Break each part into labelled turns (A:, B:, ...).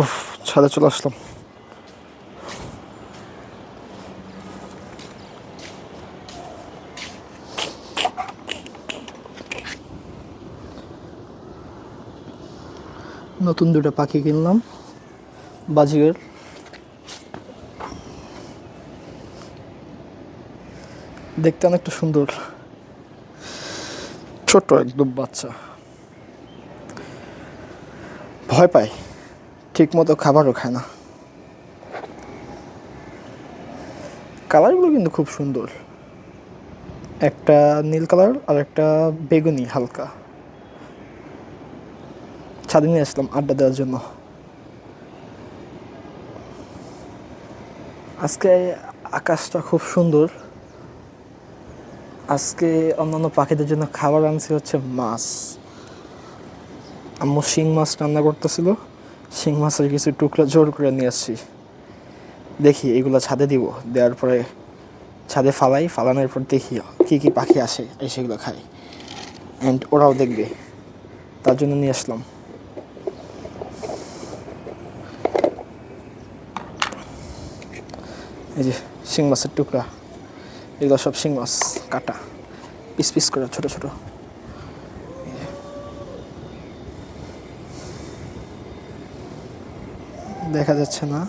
A: উফ, ছাদে চলে আসলাম। নতুন দুটো পাখি কিনলাম, বাজিগর। দেখতে অনেকটা সুন্দর। ছোট একদম বাচ্চা। ভয় পায়। ঠিক মতো খাবারও খায় না। কালারগুলো কিন্তু খুব সুন্দর। একটা নীল কালার আর একটা বেগুনি হালকা। ছাদে নিয়ে আসলাম আড্ডা দেওয়ার জন্য। আজকে আকাশটা খুব সুন্দর। আজকে অন্যান্য পাখিদের জন্য খাবার আনছি হচ্ছে মাছ। আম্মু শিং মাছ রান্না করতেছিল। শিং মাছের কিছু টুকরা জোর করে নিয়ে আসছি। দেখি এগুলো ছাদে দিব। দেওয়ার পরে ছাদে ফালাই, ফালানোর পর দেখি কী কী পাখি আসে, এই সেগুলো খাই। অ্যান্ড ওরাও দেখবে। তার জন্য নিয়ে আসলাম। এই যে শিং মাছের টুকরা। এগুলো সব শিং মাছ কাটা। পিস পিস করে ছোটো, ছোট। দেখা যাচ্ছে না।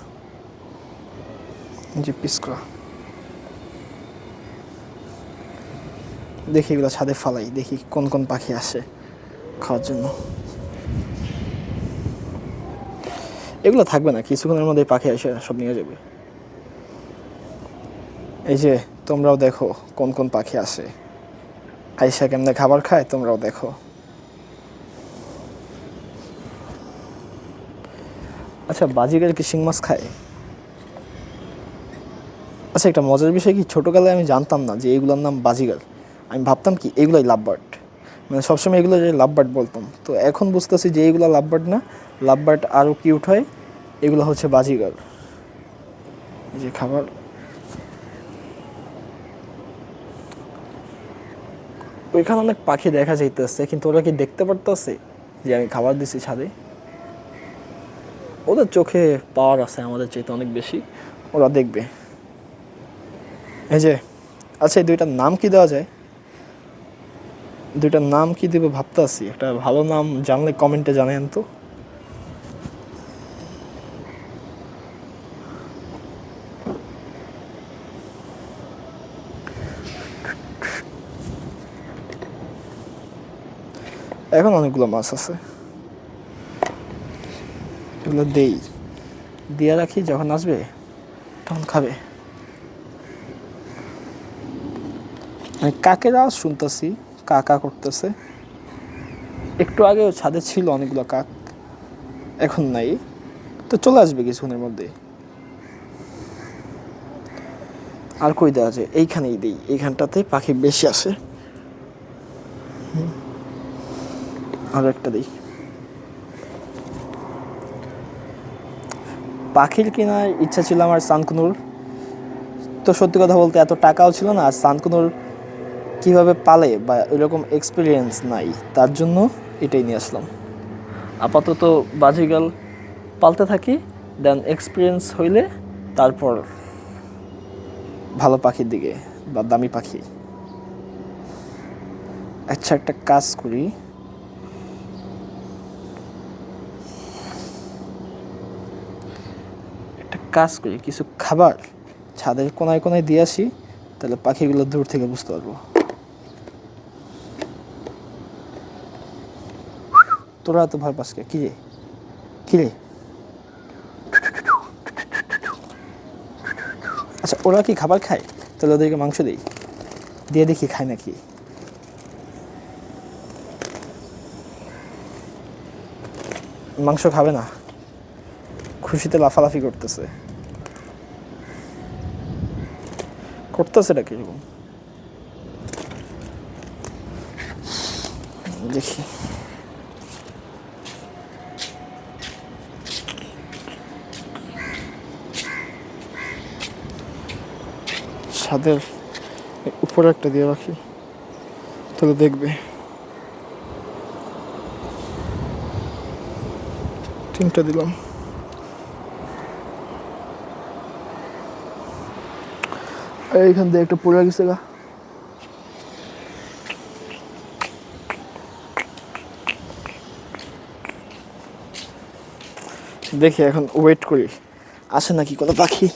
A: যে পিস করা দেখি এগুলো ছাদে ফালাই, দেখি কোন কোন পাখি আসে খাওয়ার জন্য। এগুলো থাকবে না, কিছুক্ষণের মধ্যে পাখি এসে সব নিয়ে যাবে। এই যে তোমরাও দেখো কোন কোন পাখি আসে। আইসা কেমনে খাবার খায় তোমরাও দেখো। আচ্ছা বাজিগার কি শিং মাছ খায়? আচ্ছা একটা মজার বিষয় কি? ছোটোকালে আমি জানতাম না যে এইগুলোর নাম বাজিগার। আমি ভাবতাম কি, এগুলোই লাভবার্ড। মানে সবসময় এগুলো যে লাভবার্ড বলতাম। তো এখন বুঝতেছি যে এইগুলো লাভবার্ড না, লাভবার্ড আরও কিউট হয়, এগুলো হচ্ছে বাজিগার। যে খাবার। ওইখানে অনেক পাখি দেখা যাইতেছে, কিন্তু ওরা কি দেখতে পারতেছে যে আমি খাবার দিছি ছাদে? ওদের চোখে পাওয়ার আছে আমাদের চাইতে অনেক বেশি। ওরা দেখবে। এই যে আচ্ছা এই দুইটার নাম কি দেওয়া যায়? দুইটার নাম কি দেবে ভাবতে আছি একটা ভালো নাম জানলে কমেন্টে জানেন তো। এখন অনেকগুলো মাছ আছে। এগুলো দেই। দিয়ে রাখি, যখন আসবে তখন খাবে। আমি কাকের আওয়াজ শুনতেছি, কাকা করতেছে। একটু আগেও ছাদে ছিল অনেকগুলো কাক, এখন নাই। তো চলে আসবে কিছুক্ষণের মধ্যে। আর কই দেওয়া যায়? এইখানেই দিই। এইখানটাতে পাখি বেশি আসে। আর একটা দিই। পাখির কেনার ইচ্ছা ছিল আমার সানকুনুর তো সত্যি কথা বলতে এত টাকাও ছিল না, আর সানকুনুর কীভাবে পালে বা এরকম এক্সপিরিয়েন্স নাই, তার জন্য এটাই নিয়ে আসলাম। আপাতত বাজিগাল পালতে থাকি দেন এক্সপিরিয়েন্স হইলে তারপর ভালো পাখির দিকে বা দামি পাখি। আচ্ছা একটা কাজ করি। কাজ করি, কিছু খাবার ছাদের কোনায় কোনায় দিয়ে আসি, তাহলে পাখিগুলো দূর থেকে বুঝতে পারব। তোরা তো ভয় পাস কে? রে? কি রে? আচ্ছা ওরা কি খাবার খায়? তাহলে ওদেরকে মাংস দিই। দিয়ে দেখি খায় নাকি। মাংস খাবে না। খুশিতে লাফালাফি করতেছে। করতেছে এটা কীরকম দেখি। ছাদের উপরে একটা দিয়ে রাখি। তাহলে দেখবে। তিনটা দিলাম। এইখান দিয়ে একটা পড়ে গেছে গা। দেখি এখন ওয়েট করি। আসে নাকি কোনো পাখি?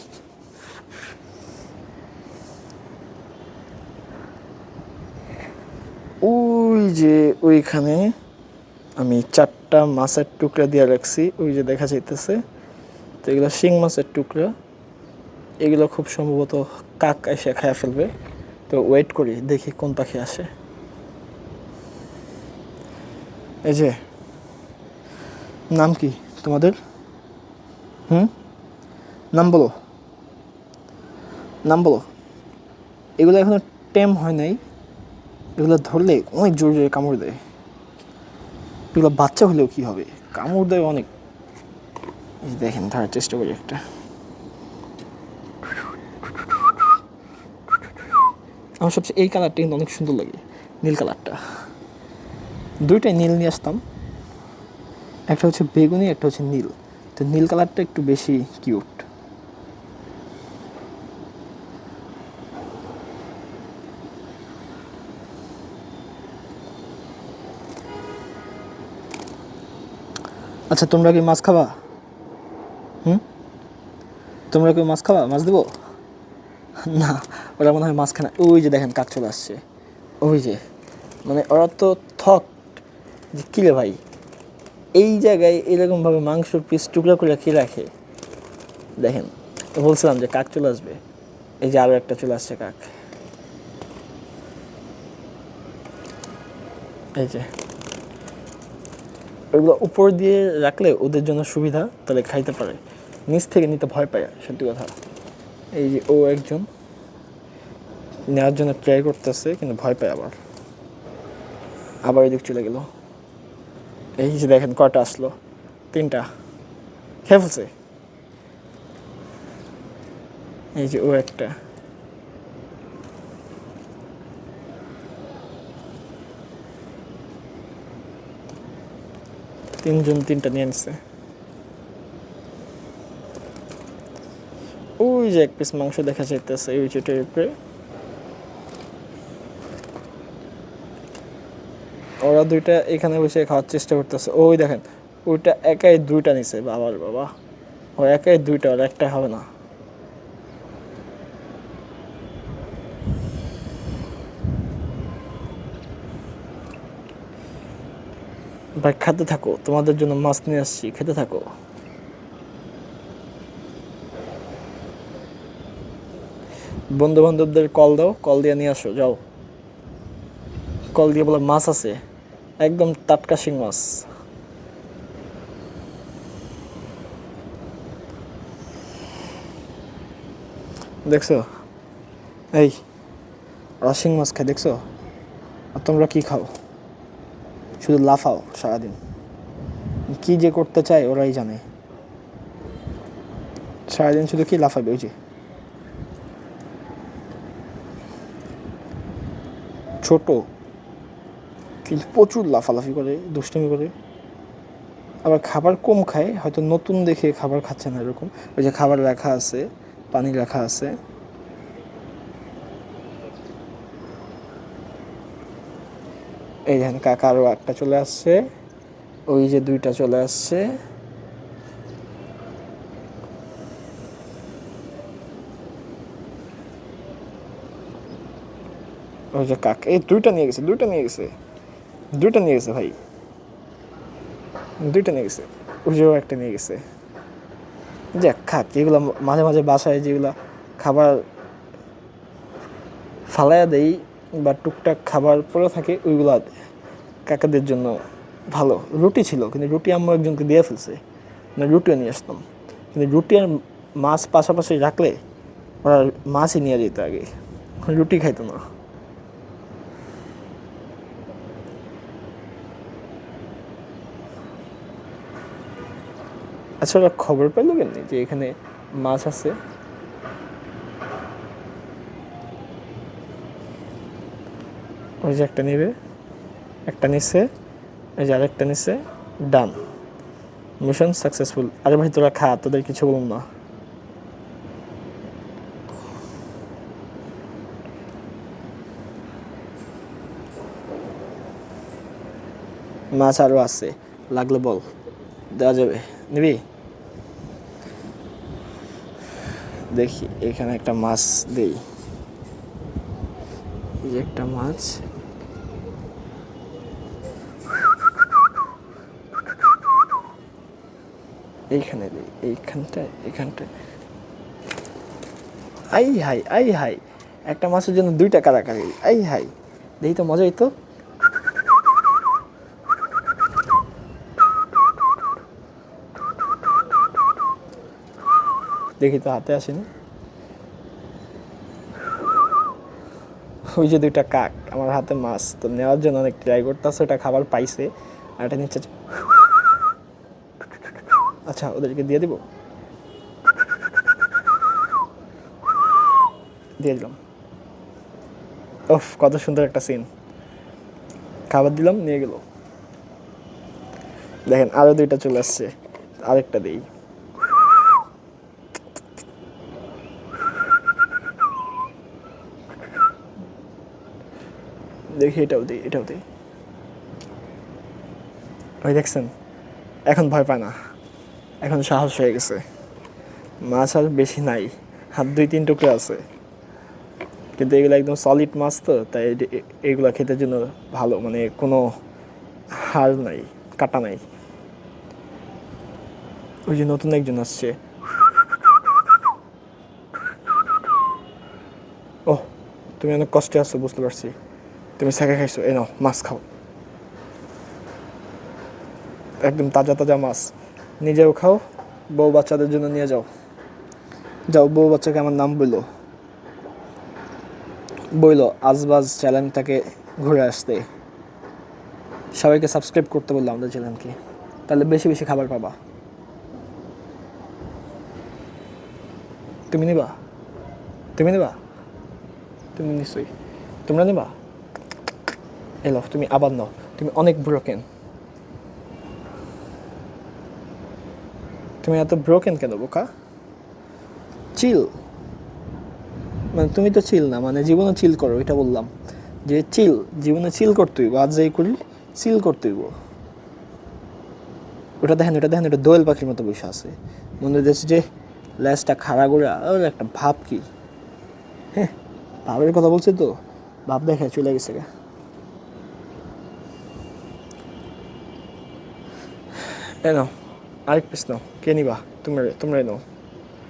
A: ওই যে ওইখানে আমি চারটা মাছের টুকরা দিয়ে রাখছি, ওই যে দেখা যাইতেছে। তো এগুলো শিং মাছের টুকরা। এগুলো খুব সম্ভবত কাক এসে খায় ফেলবে। তো ওয়েট করি, দেখি কোন পাখি আসে। এই যে, নাম কি তোমাদের? হুম? নাম বলো। নাম বলো। এগুলো এখনও টেম হয় নাই। এগুলো ধরলে অনেক জোরে জোরে কামড় দেয়। এগুলো বাচ্চা হলেও কি হবে? কামড় দেয় অনেক। দেখেন, ধরার চেষ্টা করি একটা। আমার সবচেয়ে এই কালারটা কিন্তু অনেক সুন্দর লাগে, নীল কালারটা। দুইটাই নীল নিয়ে আসতাম। একটা হচ্ছে বেগুনি, একটা হচ্ছে নীল। তো নীল কালারটা একটু বেশি কিউট। আচ্ছা তোমরা কি মাছ খাবা? হুম? তোমরা কি মাছ খাবা? মাছ দেবো? না, ওরা মনে হয় মাঝখানে ওই যে দেখেন কাক চলে আসছে। ওই যে মানে ওরা তো থক যে কিরে ভাই? এই জায়গায় এরকমভাবে মাংসর পিস টুকরা করে কি রাখে? দেখেন, বলছিলাম যে কাক চলে আসবে। এই যে আরও একটা চলে আসছে কাক। এই যে, ওইগুলো উপর দিয়ে রাখলে ওদের জন্য সুবিধা, তাহলে খাইতে পারে। নিচ থেকে নিতে ভয় পায়, সত্যি কথা। এই যে ও একজন। নেওয়ার জন্য ট্রাই করতেছে, কিন্তু ভয় পায় আবার। আবার এদিক চলে গেল। এই যে দেখেন কটা আসলো। তিনটা। খেয়ে ফেলছে। এই যে ও একটা। তিনজন তিনটা নিয়ে নিছে। ওই যে এক পিস মাংস দেখা যাইতেছে ওই যে উপরে। ওরা দুইটা এখানে বসে খাওয়ার চেষ্টা করতেছে। ওই দেখেন, ওইটা একাই দুইটা নিছে, বাবার বাবা। ও একাই দুইটা, ওর একটা হবে না। ভাই, খেতে থাকো। তোমাদের জন্য মাছ নিয়ে আসছি, খেতে থাকো। বন্ধু বান্ধবদের কল দাও, কল দিয়ে নিয়ে আসো, যাও। কল দিয়ে বলে মাছ আছে, একদম টাটকা শিং মাছ। দেখছ? এই, ওরা শিং মাছ খায়, দেখছ? আর তোমরা কি খাও? শুধু লাফাও সারাদিন। কি যে করতে চায় ওরাই জানে। সারাদিন শুধু কি লাফাবে, ওই যে? ছোট, কিন্তু প্রচুর লাফালাফি করে, দুষ্টুমি করে। আবার খাবার কম খায়, হয়তো নতুন দেখে খাবার খাচ্ছে না এরকম। ওই যে খাবার রাখা আছে, পানি রাখা আছে। এই দেখেন কাকা আরও একটা চলে আসছে। ওই যে দুইটা চলে আসছে। ওই যে কাকা, এই দুইটা নিয়ে গেছে, দুইটা নিয়ে গেছে, দুইটা নিয়ে গেছে ভাই, দুইটা নিয়ে গেছে, ওই যে একটা নিয়ে গেছে। যাক, খাক, এগুলো মাঝে মাঝে বাসায় যেগুলো খাবার ফালাইয়া দেই বা টুকটাক খাবার পড়ে থাকে, ওইগুলো কাকাদের জন্য ভালো। রুটি ছিল, কিন্তু রুটি আম্মু একজনকে দিয়ে ফেলছে মানে রুটিও নিয়ে আসতাম। কিন্তু রুটি আর মাছ পাশাপাশি রাখলে ওরা মাছই নিয়ে যেত আগে রুটি খাইতো না। আচ্ছা ওরা খবর পেল কেমনি যে এখানে মাছ আছে। ওই যে একটা নেবে, একটা নিচ্ছে ওই যে আরেকটা নিচ্ছে ডান। Mission successful. আরে ভাই, তোরা খা, তোদের কিছু বলুন না। মাছ আরও আছে, লাগলে বল। দেওয়া যাবে। নিবি? দেখি, এখানে একটা মাছ দেই। এই যে একটা মাছ। এইখানে দিই, এইখানটায় এইখানটায়। আই হাই আই হাই, একটা মাছের জন্য দুইটা কারাকারি আই হাই। দেখি তো মজাই তো দেখি তো হাতে আসেনি। ওই যে দুইটা কাক, আমার হাতে মাছ, তো নেওয়ার জন্য অনেক ট্রাই করতেছে, ওটা খাবার পাইছে, আর এটা নিচ্ছে আচ্ছা ওদেরকে দিয়ে দিব? দিয়ে দিলাম। ওফ কত সুন্দর একটা সিন খাবার দিলাম, নিয়ে গেল। দেখেন, আরও দুইটা চলে আসছে, আরেকটা দিই। দেখি, এটাও দিই এটাও দিই। ওই দেখছেন, এখন ভয় পায় না। এখন সাহস হয়ে গেছে। মাছ আর বেশি নাই, হাত দুই, তিন টুকরো আছে। কিন্তু এগুলো একদম সলিড মাছ তো, তাই এগুলো খেতে জন্য ভালো মানে কোনো হাড় নাই, কাটা নাই। ওই যে নতুন একজন আসছে। ও তুমি অনেক কষ্টে আছো, বুঝতে পারছি। তুমি শাখা খাইছো এ মাছ খাও। একদম তাজা তাজা মাছ। নিজেও খাও, বউ বাচ্চাদের জন্য নিয়ে যাও। যাও, বউ বাচ্চাকে আমার নাম বলল বইল, আজবাজ চ্যানেলটাকে ঘুরে আসতে। সবাইকে সাবস্ক্রাইব করতে বলল আমাদের চ্যানেলকে। তাহলে বেশি বেশি খাবার পাবা। তুমি নিবা? তুমি নিবা? তুমি নিশ্চয়ই। তোমরা নিবা? এলো, তুমি আবার নাও, তুমি অনেক ব্রোকেন তুমি এত ব্রোকেন কেন বোকা? চিল মানে তুমি তো চিল না মানে জীবনে চিল করো, এটা বললাম। যে চিল জীবনে চিল করতে হইব আজ যাই করি চিল করতে হইব। ওটা দেখেন ওটা দেখেন, ওটা দোয়েল পাখির মতো বসে আছে। মনে হচ্ছে যে ল্যাসটা খাড়া করে, আর একটা ভাব কি। হ্যাঁ ভাবের কথা বলছে তো, ভাব দেখে চলে গেছে গা। এ নাও আরেক পিস নাও কে নিবা তোমরা তোমরাই নাও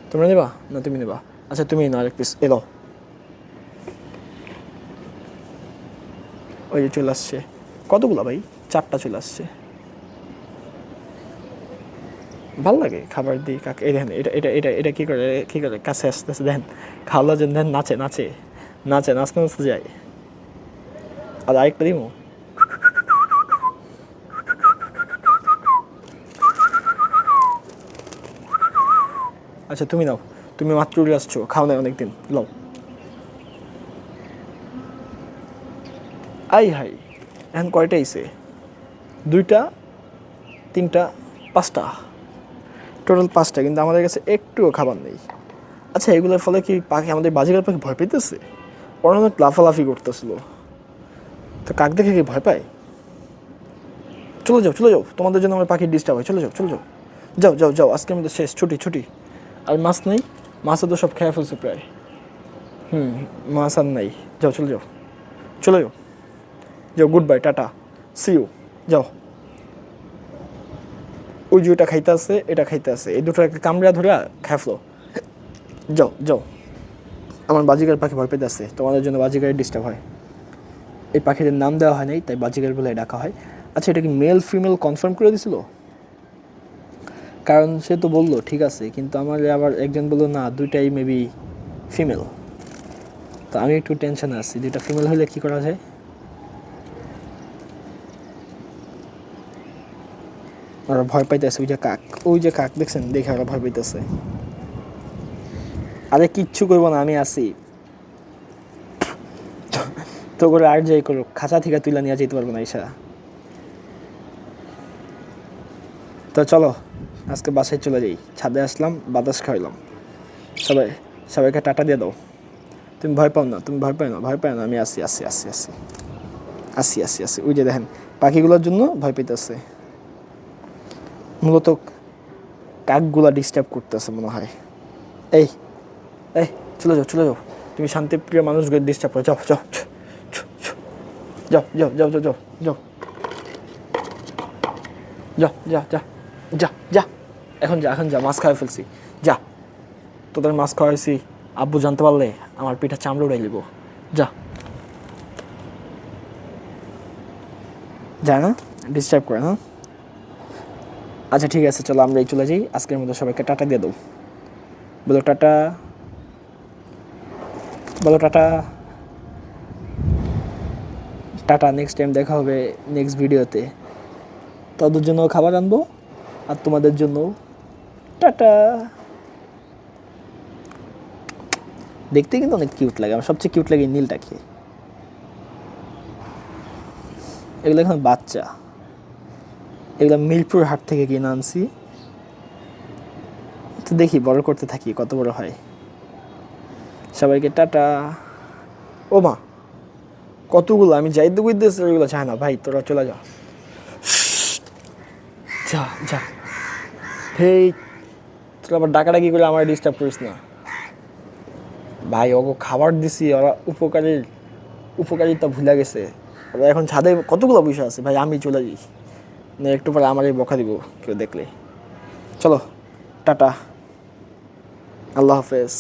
A: তোমরা নিবা না তুমি নিবা আচ্ছা তুমি নাও আরেক পিস এলো ওই যে চলে আসছে কতগুলো ভাই চারটা চলে আসছে ভালো লাগে খাবার দিই কাকে এই দেখেন এটা এটা এটা এটা কী করে কী করে কাছে আসতেছে দেখেন খাওয়ার জন্য দেখেন নাচে নাচে নাচে নাচতে নাচতে যায় আর আরেকটা দিমো আচ্ছা তুমি নাও। তুমি মাত্র উড়ে আসছো। খাও নাই অনেকদিন। লও আই হাই এখন কয়টা আইছে? দুইটা, তিনটা, পাঁচটা। টোটাল পাঁচটা, কিন্তু আমাদের কাছে একটুও খাবার নেই। আচ্ছা এগুলোর ফলে কি পাখি আমাদের বাজিকার পাখি ভয় পেতেছে? ওরা অনেক লাফালাফি করতেছিল। তো কাক দেখে কি ভয় পায়? চলে যাও চলে যাও। তোমাদের জন্য আমার পাখির ডিস্টার্ব হয়। চলে যাও চলে যাও। যাও যাও যাও। আজকে আমাদের শেষ। ছুটি ছুটি। আর মাছ নেই? মাছও তো সব খেয়ে ফেলছে প্রায়। হুম, মাছ আর নাই। যাও, চলে যাও। চলে যাও। যাও goodbye tata. See you যাও। ওই যে ওটা খাইতে আছে, এটা খাইতে আছে। এই দুটো একটা কামড়া ধরে খাইফলো যাও যাও। আমার বাজিকার পাখি ভয় পেতে আছে তোমাদের জন্য বাজিকারের ডিস্টার্ব হয়। এই পাখিদের নাম দেওয়া হয় নাই, তাই বাজিকার বলে ডাকা হয়। আচ্ছা এটা কি মেল ফিমেল কনফার্ম করে দিছিল? কারণ সে তো বলল, ঠিক আছে। কিন্তু আমার আবার একজন বলল, না, দুইটাই মেবি ফিমেল তো আমি একটু টেনশনে আছি, দুইটা ফিমেল হলে কি করা যায়? ওরা ভয় পাইতেছে, ওই যে কাক, ওই যে কাক দেখছেন, দেখে ওরা ভয় পাইতেছে। আরে কিচ্ছু করব না, আমি আছি। তো করে আর যাই করুক, খাঁচা থেকে তুলে নিয়ে যেতে পারব না, ঈশা। তো চলো। আজকে বাসায় চলে যাই ছাদে আসলাম বাতাস খাইলাম সবাই সবাইকে টাটা দিয়ে দাও তুমি ভয় পাও না তুমি ভয় পাও না ভয় পাও না আমি আসি আসি আসি আসি আসি আসি আসি ওই যে দেখেন পাখিগুলোর জন্য ভয় পেতেছে মূলত কাকগুলা ডিস্টার্ব করতেছে মনে হয় এই এই চলে যাও চলে যাও তুমি শান্তিপ্রিয় মানুষগুলো ডিস্টার্ব করো যাও যাও। যাও যাও যাও যাও যাও যাও যা যা যা যা যা এখন যা এখন যা, মাছ খাওয়া ফেলছি। যা, তোদের মাছ খাওয়াইছি। আব্বু জানতে পারলে আমার পিঠা চামড়া উড়াই লিব। যা। যায় না ডিস্টার্ব করে না আচ্ছা ঠিক আছে, চলো আমরা এই চলে যাই। আজকের মতো সবাইকে টাটা দিয়ে দেবো বলো টাটা। বলো টাটা। টাটা নেক্সট টাইম দেখা হবে নেক্সট ভিডিওতে তাদের জন্য খাবার আনব, আর তোমাদের জন্য টাটা। দেখতে কিন্তু অনেক কিউট লাগে। আমার সবচেয়ে কিউট লাগে নীলটাকে এগুলো এখন বাচ্চা। এগুলো মিরপুর হাট থেকে কিনে আনছি। তো দেখি, বড় করতে থাকি, কত বড় হয়। সবাইকে টাটা। ও মা, কতগুলো? আমি যাইতে বুঝতেছি ওইগুলো চায় না, ভাই, তোরা চলে যা। যা যা। হেই তোরা আবার ডাকাডাকি করে আমার ডিস্টার্ব করিস না। ভাই, ওগো খাবার দিছি, ওরা উপকারী, উপকারিতা ভুলে গেছে। ওরা এখন ছাদে কতগুলো পয়সা আছে? ভাই, আমি চলে যাই না, একটু পরে আমারই বকা দিব কেউ দেখলে। চলো, টাটা। আল্লাহ হাফেজ।